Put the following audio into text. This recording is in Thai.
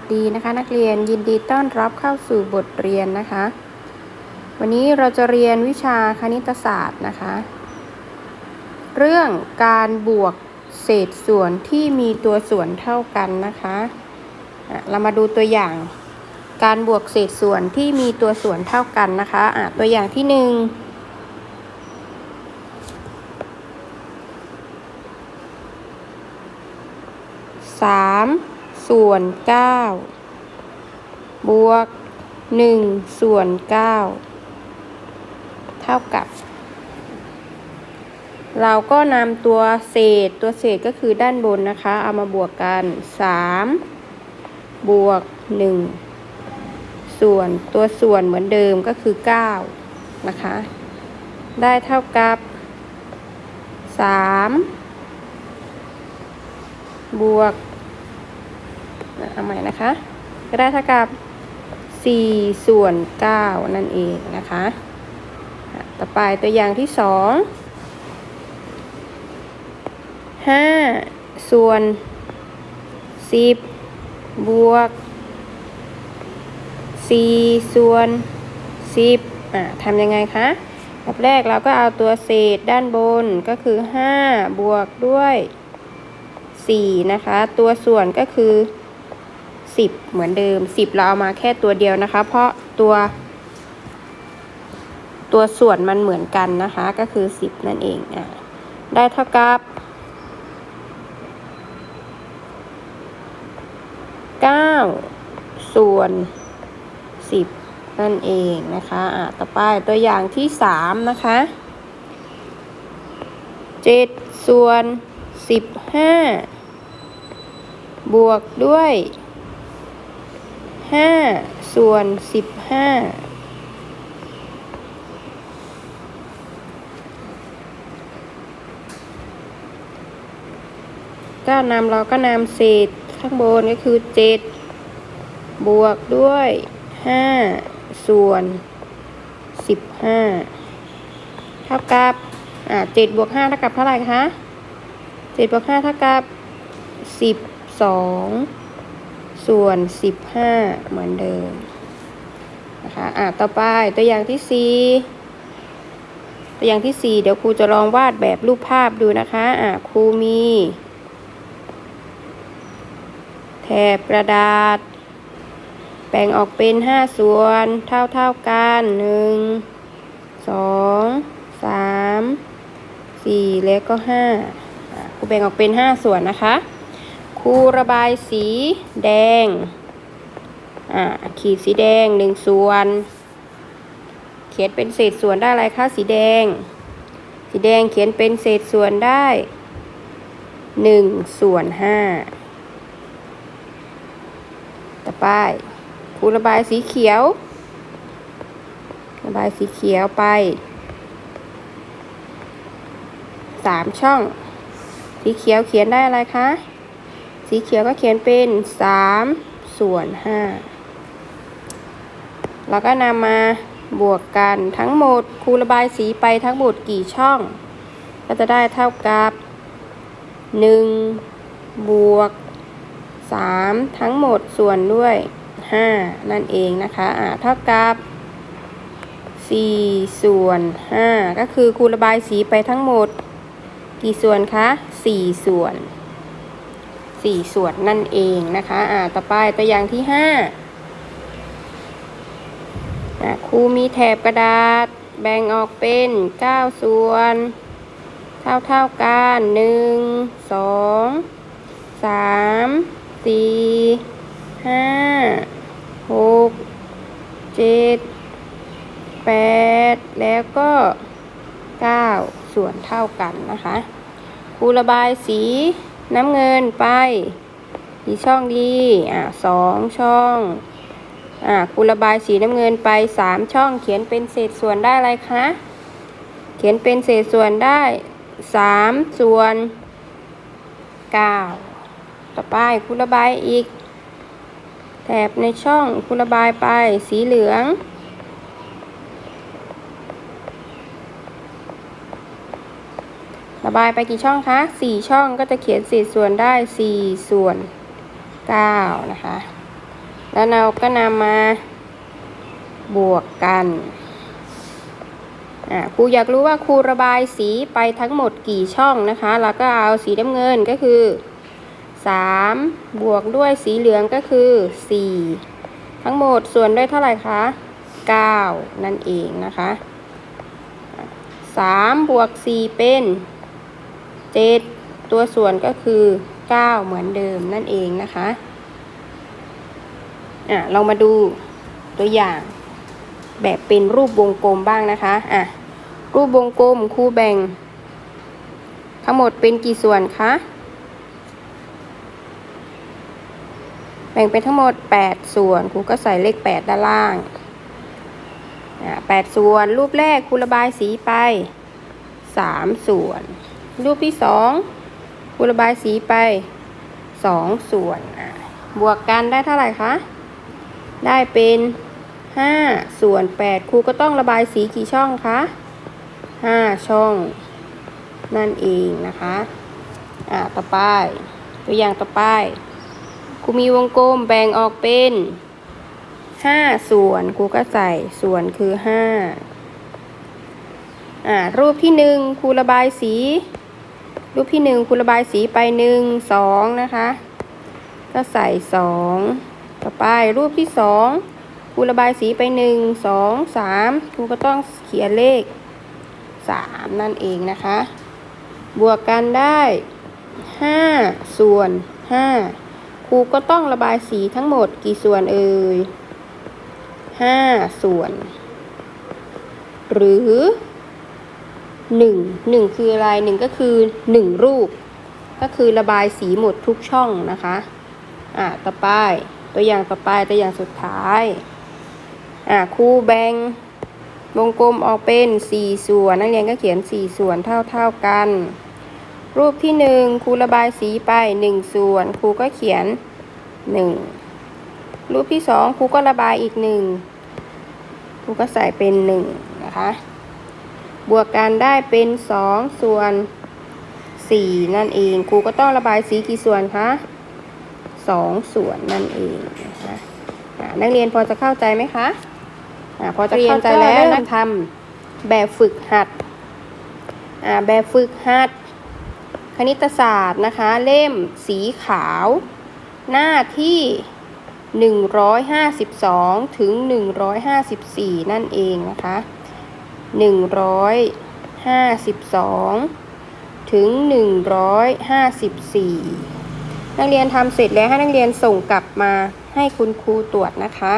สดีนะคะนักเรียนยินดีต้อนรับเข้าสู่บทเรียนนะคะ วันนี้เราจะเรียนวิชาคณิตศาสตร์นะคะ เรื่องการบวกเศษส่วนที่มีตัวส่วนเท่ากันนะคะเรามาดูตัวอย่าง การบวกเศษส่วนที่มีตัวส่วนเท่ากันนะคะะตัวอย่างที่หนึ่งสาม ส่วนเก้าบวกหนึ่งส่วนเก้าเท่ากับ เราก็นำตัวเศษตัวเศษก็คือด้านบนนะคะ เอามาบวกกันสามบวกหนึ่งส่วนตัวส่วนเหมือนเดิมก็คือเก้านะคะ ได้เท่ากับสามบวก เอาใหม่นะคะก็ได้เท่ากับ 4 ส่วน 9 นั่นเองนะคะอะต่อไปตัวอย่างที่ 2 5 ส่วน 10 บวก 4 ส่วน 10อะทำยังไงคะแบบแรกเราก็เอาตัวเศษด้านบนก็คือ 5 บวกด้วย 4 นะคะ ตัวส่วนก็คือ 10 เหมือนเดิม 10 เราเอามาแค่ตัวเดียวนะคะ เพราะตัว ตัวส่วนมันเหมือนกันนะคะ ก็คือ 10 นั่นเองอะได้เท่ากับ 9 ส่วน 10 นั่นเองนะคะอะต่อไปตัวอย่างที่ 3 นะคะ 7 ส่วน 15บวกด้วย ห้าส่วนสิบห้าก็นำเราก็นำเศษข้างบนก็คือเจ็ดบวกด้วยห้าส่วนสิบห้าเท่ากับอ่าเจ็ดบวกห้าเท่ากับเท่าไหร่คะเจ็ดบวกห้าเท่ากับสิบสอง ส่วนสิบห้าเหมือนเดิมนะคะอ่าต่อไปตัวอย่างที่สี่ตัวอย่างที่สี่เดี๋ยวครูจะลองวาดแบบรูปภาพดูนะคะอ่าครูมี แถบกระดาษ แบ่งออกเป็นห้าส่วนเท่าเท่าๆกันหนึ่งสองสามสี่แล้วก็ห้าอ่าครูแบ่งออกเป็นห้าส่วนนะคะ ครูระบายสีแดง อ่า ขีดสีแดงหนึ่งส่วน เขียนเป็นเศษส่วนได้อะไรคะสีแดง สีแดงเขียนเป็นเศษส่วนได้หนึ่งส่วนห้าต่อไปครูระบายสีเขียว ระบายสีเขียวไปสามช่อง สีเขียวเขียนได้อะไรคะ สีเขียวก็เขียนเป็นสามส่วนห้าเราก็นำมาบวกกันทั้งหมดครูระบายสีไปทั้งหมดกี่ช่อง ก็จะได้เท่ากับหนึ่งบวกสามทั้งหมดส่วนด้วยห้านั่นเองนะคะอ่าเท่ากับสี่ส่วนห้าก็คือครูระบายสีไปทั้งหมด กี่ส่วนคะสี่ส่วน สี่ส่วนนั่นเองนะคะ อ่า ต่อไปตัวอย่างที่ห้าครูมีแถบกระดาษ แบ่งออกเป็นเก้าส่วน เท่าเท่าๆกันหนึ่งสองสามสี่ห้าหกเจ็ดแปดแล้วก็เก้าส่วนเท่ากันนะคะครูระบายสี น้ำเงินไปกี่ช่องดีอ่าสองช่องอ่าครูระบายสีน้ำเงินไปสามช่อง เขียนเป็นเศษส่วนได้อะไรคะ เขียนเป็นเศษส่วนได้สามส่วนเก้าต่อไปครูระบายอีก แถบในช่องครูระบายไปสีเหลือง ระบายไปกี่ช่องคะสี่ช่องก็จะเขียนเศษส่วนได้สี่ส่วนเก้านะคะ แล้วเราก็นำมาบวกกันอ่าครูอยากรู้ว่าครูระบายสีไปทั้งหมดกี่ช่องนะคะ แล้วก็เอาสีน้ำเงินก็คือ3บวกด้วยสีเหลืองก็คือ 4 ทั้งหมดส่วนด้วยเท่าไหร่คะ9 นั่นเองนะคะ3บวก4เป็น 7 ตัวส่วนก็คือ 9 เหมือนเดิมนั่นเองนะคะอะเรามาดูตัวอย่างแบบเป็นรูปวงกลมบ้างนะคะอะรูปวงกลมครูแบ่ง ทั้งหมดเป็นกี่ส่วนคะแบ่งเป็นทั้งหมด 8 ส่วนครูก็ใส่เลข 8 ด้านล่างอะ8ส่วนรูปแรกครูระบายสีไป 3 ส่วน รูปที่2ครูระบายสีไป2ส่วนบวกกันได้เท่าไหร่คะ ได้เป็น5ส่วน8ครูก็ต้องระบายสีกี่ช่องคะ5ช่อง นั่นเองนะคะ อ่าต่อไป ตัวอย่างต่อไปครูมีวงกลมแบ่งออกเป็น5ส่วนครูก็ใส่ส่วนคือ5อ่ารูปที่หนึ่งครูระบายสี รูปที่หนึ่งครูระบายสีไปหนึ่งสองนะคะ ก็ใส่สองต่อไปรูปที่สองครูระบายสีไปหนึ่งสองสามครูก็ต้องเขียนเลขสามนั่นเองนะคะ บวกกันได้ห้าส่วนห้าครูก็ต้องระบายสีทั้งหมดกี่ส่วนเอ่ยห้าส่วน หรือ หนึ่งหนึ่งคืออะไรหนึ่งก็คือหนึ่งรูป ก็คือระบายสีหมดทุกช่องนะคะอ่าต่อไปตัวอย่างต่อไปตัวอย่างสุดท้ายอ่าครูแบ่งวงกลมออกเป็นสี่ส่วน นักเรียนก็เขียนสี่ส่วนเท่าเท่าๆกัน รูปที่หนึ่งครูระบายสีไปหนึ่งส่วนครูก็เขียนหนึ่งรูปที่สองครูก็ระบายอีกหนึ่งครูก็ใส่เป็นหนึ่งนะคะ บวกกันได้เป็นสองส่วนสี่นั่นเองครูก็ต้องระบายสีกี่ส่วนคะสองส่วนนั่นเองนะคะอ่านักเรียนพอจะเข้าใจไหมคะอ่าพอจะเข้าใจแล้วนะทำแบบฝึกหัดอ่าแบบฝึกหัด คณิตศาสตร์นะคะ เล่มสีขาว หน้าที่ 152 ถึง 154 นั่นเองนะคะ 152 ถึง 154 นักเรียนทำเสร็จแล้วให้นักเรียนส่งกลับมาให้คุณครูตรวจนะคะ